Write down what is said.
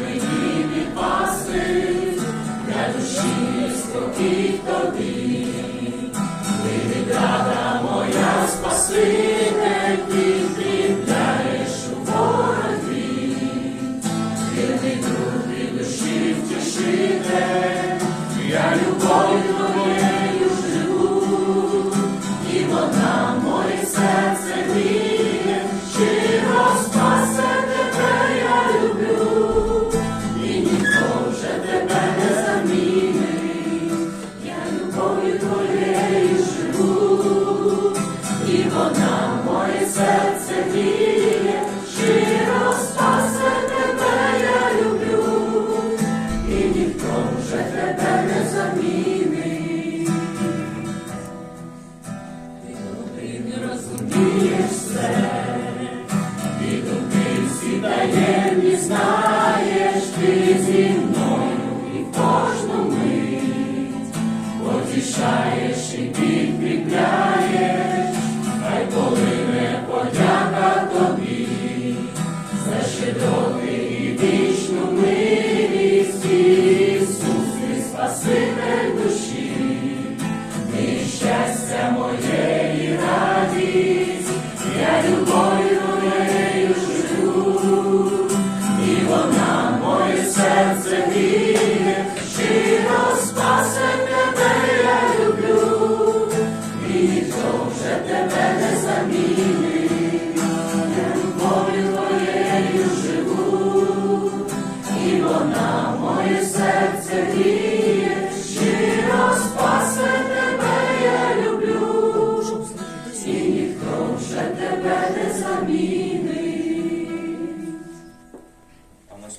мені відпасти, для душі спокій тобі, ти відрада моя спаситель. І вона моє серце гріє, щиро спасе тебе я люблю, і ніхто вже тебе не замінить. Ти один розумієш все, і думки всі таємні знаєш, ти зі мною і кожну мить. Потішаєш і підкріпляєш, гріє, щиро тебе я люблю, і ніхто вже тебе не замінить, я твоєю живу, і вона моє серце гріє, щиро спасе тебе я люблю, і ніхто вже тебе не замінить.